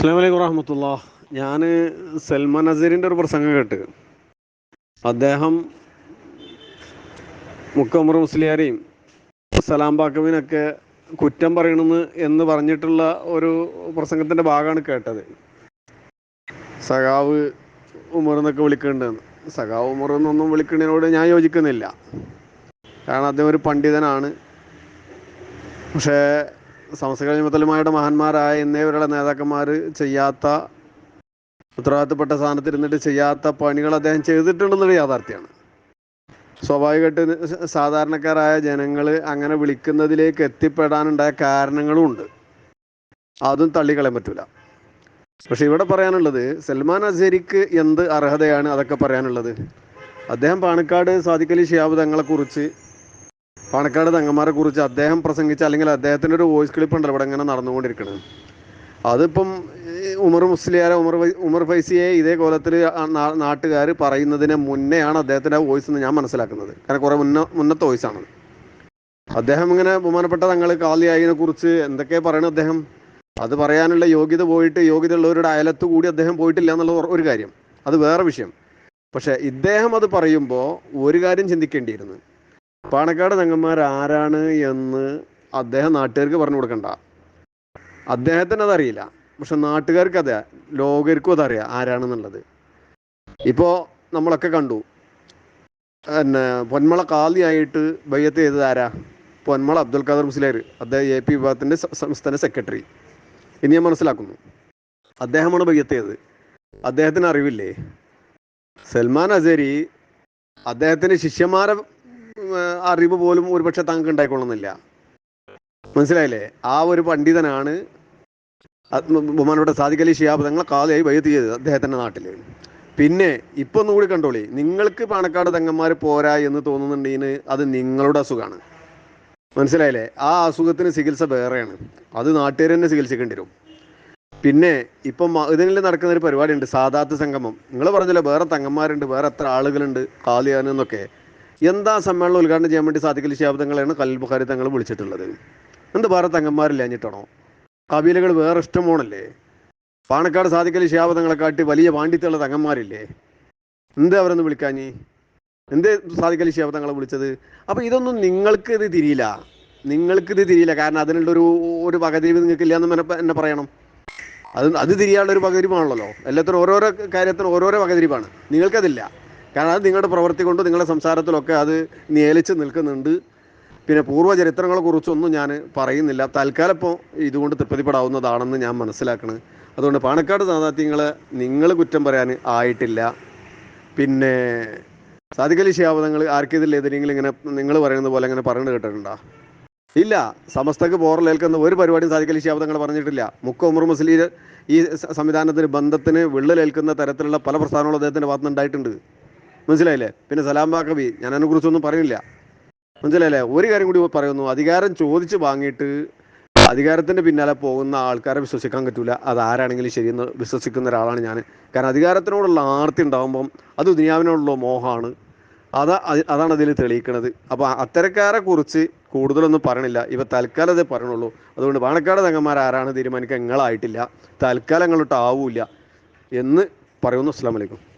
അസ്സാം വലൈക്കും വറഹമത്തുള്ള. ഞാൻ സൽമാൻ നസീറിന്റെ ഒരു പ്രസംഗം കേട്ട്. അദ്ദേഹം മുക്കമർ മുസ്ലിയാരെയും സലാം ബാക്കവിനൊക്കെ കുറ്റം പറയണമെന്ന് എന്ന് പറഞ്ഞിട്ടുള്ള ഒരു പ്രസംഗത്തിന്റെ ഭാഗമാണ് കേട്ടത്. സഖാവ് ഉമർ എന്നൊക്കെ വിളിക്കേണ്ടതെന്ന് സഖാവ് ഉമർ എന്നൊന്നും വിളിക്കുന്നതിനോട് ഞാൻ യോജിക്കുന്നില്ല. കാരണം അദ്ദേഹം ഒരു പണ്ഡിതനാണ്. പക്ഷേ സമസ്തകളുടെ മഹാന്മാരായ എന്നിവരുടെ നേതാക്കന്മാർ ചെയ്യാത്ത ഉത്തരവാദിത്തപ്പെട്ട സ്ഥാനത്ത് ഇരുന്നിട്ട് ചെയ്യാത്ത പണികൾ അദ്ദേഹം ചെയ്തിട്ടുണ്ടെന്നൊരു യാഥാർത്ഥ്യമാണ്. സ്വാഭാവികമായിട്ട് സാധാരണക്കാരായ ജനങ്ങൾ അങ്ങനെ വിളിക്കുന്നതിലേക്ക് എത്തിപ്പെടാനുണ്ടായ കാരണങ്ങളും ഉണ്ട്. അതും തള്ളിക്കളയാൻ പറ്റൂല. പക്ഷെ ഇവിടെ പറയാനുള്ളത് സൽമാൻ അസേരിക്ക് എന്ത് അർഹതയാണ് അതൊക്കെ പറയാനുള്ളത്? അദ്ദേഹം പാണക്കാട് സാദിഖലി ഷിയാബ് തങ്ങളെക്കുറിച്ച് പാണക്കാട് തങ്ങന്മാരെ കുറിച്ച് അദ്ദേഹം പ്രസംഗിച്ച അല്ലെങ്കിൽ അദ്ദേഹത്തിന്റെ ഒരു വോയിസ് ക്ലിപ്പ് ഉണ്ടല്ലോ ഇവിടെ ഇങ്ങനെ നടന്നുകൊണ്ടിരിക്കുന്നത് അതിപ്പം ഉമർ മുസ്ലിയാരെ ഉമർ ഉമർ ഫൈസിയെ ഇതേ കോലത്തിൽ നാട്ടുകാർ പറയുന്നതിന് മുന്നെയാണ് അദ്ദേഹത്തിന്റെ വോയിസ് എന്ന് ഞാൻ മനസ്സിലാക്കുന്നത്. കാരണം കുറേ മുന്ന മുന്നത്തെ വോയിസാണ് അദ്ദേഹം ഇങ്ങനെ ബഹുമാനപ്പെട്ട തങ്ങൾ കാലിയായിനെ കുറിച്ച് എന്തൊക്കെ പറയണം അദ്ദേഹം? അത് പറയാനുള്ള യോഗ്യത പോയിട്ട് യോഗ്യത ഉള്ളവരുടെ അയലത്ത് കൂടി അദ്ദേഹം പോയിട്ടില്ല എന്നുള്ള ഒരു കാര്യം. അത് വേറെ വിഷയം. പക്ഷേ ഇദ്ദേഹം അത് പറയുമ്പോൾ ഒരു കാര്യം ചിന്തിക്കേണ്ടിയിരുന്നു. പാണക്കാട് തങ്ങന്മാർ ആരാണ് എന്ന് അദ്ദേഹം നാട്ടുകാർക്ക് പറഞ്ഞു കൊടുക്കണ്ട. അദ്ദേഹത്തിന് അതറിയില്ല. പക്ഷെ നാട്ടുകാർക്ക് അതെ ലോകർക്കും അതറിയാം ആരാണെന്നുള്ളത്. ഇപ്പോൾ നമ്മളൊക്കെ കണ്ടു. പിന്നെ പൊന്മള കാലിയായിട്ട് ബയ്യത്ത് ചെയ്തത് ആരാ? പൊന്മള അബ്ദുൽ ഖാദർ മുസ്ലിയാർ അദ്ദേഹം എ പി വിഭാഗത്തിന്റെ സംസ്ഥാന സെക്രട്ടറി. ഇനി ഞാൻ മനസ്സിലാക്കുന്നു. അദ്ദേഹമാണ് ബയ്യത്ത് ചെയ്തത്. അദ്ദേഹത്തിന് അറിവില്ലേ? സൽമാൻ അസേരി അദ്ദേഹത്തിന്റെ ശിഷ്യന്മാരെ അറിവ് പോലും ഒരുപക്ഷെ താങ്കൾക്ക് ഉണ്ടായിക്കൊള്ളുന്നില്ല. മനസ്സിലായില്ലേ? ആ ഒരു പണ്ഡിതനാണ് അത് ബഹുമാനപ്പെട്ട സാദിഖ് അലി ഷിയാബ് തങ്ങളെ കാലയായി വൈദ്യുതി ചെയ്തത് അദ്ദേഹത്തിന്റെ നാട്ടിൽ പിന്നെ ഇപ്പൊ ഒന്നുകൂടി കണ്ടോളി. നിങ്ങൾക്ക് പാണക്കാട് തങ്ങന്മാർ പോരാ എന്ന് തോന്നുന്നുണ്ടെങ്കിൽ അത് നിങ്ങളുടെ അസുഖമാണ് മനസ്സിലായില്ലേ? ആ അസുഖത്തിന് ചികിത്സ വേറെയാണ്. അത് നാട്ടുകാർ തന്നെ ചികിത്സിക്കേണ്ടി വരും. പിന്നെ ഇപ്പം ഇതിൽ നടക്കുന്ന ഒരു പരിപാടിയുണ്ട്. സാദാത്ത് സംഗമം. നിങ്ങൾ പറഞ്ഞല്ലോ വേറെ തങ്ങന്മാരുണ്ട് വേറെ എത്ര ആളുകളുണ്ട് കാലിയാനെന്നൊക്കെ എന്താ സമ്മേളനം ഉദ്ഘാടനം ചെയ്യാൻ വേണ്ടി സാധിക്കൽ ശാബ്ദങ്ങളെയാണ് കൽ ബുഖാരി തങ്ങൾ വിളിച്ചിട്ടുള്ളത്. എന്ത് വേറെ തങ്ങന്മാരില്ലാഞ്ഞിട്ടാണോ കബീലകൾ വേറെ ഇഷ്ടമോണല്ലേ പാണക്കാട് സാധിക്കൽ ശാബ്ദങ്ങളെ കാട്ടി വലിയ പാണ്ഡിത്യമുള്ള തങ്ങന്മാരില്ലേ? എന്ത് അവരൊന്ന് വിളിക്കാഞ്ഞി? എന്ത് സാധിക്കൽ ശാബ്ദങ്ങളെ വിളിച്ചത്? അപ്പോൾ ഇതൊന്നും നിങ്ങൾക്ക് ഇത് തിരിയില്ല. നിങ്ങൾക്ക് ഇത് തിരിയില്ല. കാരണം അതിനുള്ള ഒരു പകതിരിവ് നിങ്ങൾക്ക് ഇല്ല എന്നെ- എന്നെ പറയണം. അത് അത് തിരിയാനുള്ള ഒരു പകതിരിവാണല്ലോ. എല്ലാത്തിനും ഓരോരോ കാര്യത്തിനും ഓരോരോ പകതിരിവാണ്. നിങ്ങൾക്കതില്ല. കാരണം അത് നിങ്ങളുടെ പ്രവൃത്തി കൊണ്ട് നിങ്ങളുടെ സംസാരത്തിലൊക്കെ അത് നിയലിച്ച് നിൽക്കുന്നുണ്ട്. പിന്നെ പൂർവചരിത്രങ്ങളെ കുറിച്ചൊന്നും ഞാൻ പറയുന്നില്ല. തൽക്കാലം ഇപ്പോൾ ഇതുകൊണ്ട് തൃപ്തിപ്പെടാവുന്നതാണെന്ന് ഞാൻ മനസ്സിലാക്കണം. അതുകൊണ്ട് പാണക്കാട് സാധാത്യങ്ങളെ നിങ്ങൾ കുറ്റം പറയാൻ ആയിട്ടില്ല. പിന്നെ സാധിക്കലി ശിയാബദങ്ങൾ ആർക്കെതിരെ ഏതെങ്കിലും ഇങ്ങനെ നിങ്ങൾ പറയുന്നത് പോലെ ഇങ്ങനെ പറയുന്നത് കേട്ടിട്ടുണ്ടോ? ഇല്ല. സമസ്തക്ക് പോറലേൽക്കുന്ന ഒരു പരിപാടിയും സാധിക്കലി ശിയാബദങ്ങൾ പറഞ്ഞിട്ടില്ല. മുക്ക ഉമർ മുസ്ലിം ഈ സംവിധാനത്തിന് ബന്ധത്തിന് വിള്ളലേൽക്കുന്ന തരത്തിലുള്ള പല പ്രസ്ഥാനങ്ങളും അദ്ദേഹത്തിന്റെ ഭാഗത്തുനിന്ന് ഉണ്ടായിട്ടുണ്ട് മനസ്സിലായില്ലേ? പിന്നെ സലാം ബാക്കബി ഞാൻ അതിനെക്കുറിച്ചൊന്നും പറയുന്നില്ല. മനസ്സിലായില്ലേ? ഒരു കാര്യം കൂടി പറയുന്നു. അധികാരം ചോദിച്ച് വാങ്ങിയിട്ട് അധികാരത്തിന്റെ പിന്നാലെ പോകുന്ന ആൾക്കാരെ വിശ്വസിക്കാൻ പറ്റില്ല അത് ആരാണെങ്കിലും ശരിയെന്ന് വിശ്വസിക്കുന്ന ഒരാളാണ് ഞാൻ കാരണം അധികാരത്തിനോടുള്ള ആർത്തി ഉണ്ടാകുമ്പം അത് ദുനിയാവിനോടുള്ള മോഹമാണ്. അതാ അത് അതാണ് അതിൽ തെളിയിക്കുന്നത് അപ്പോൾ അത്തരക്കാരെ കുറിച്ച് കൂടുതലൊന്നും പറയണില്ല. ഇവ തൽക്കാലം അതേ പറയണുള്ളൂ. അതുകൊണ്ട് പാണക്കാട് തങ്ങന്മാർ ആരാണ് തീരുമാനിക്കാൻ? നിങ്ങളായിട്ടില്ല. തൽക്കാലം അങ്ങോട്ട് ആവൂല എന്ന് പറയുന്നു. അസ്സാം വലൈക്കും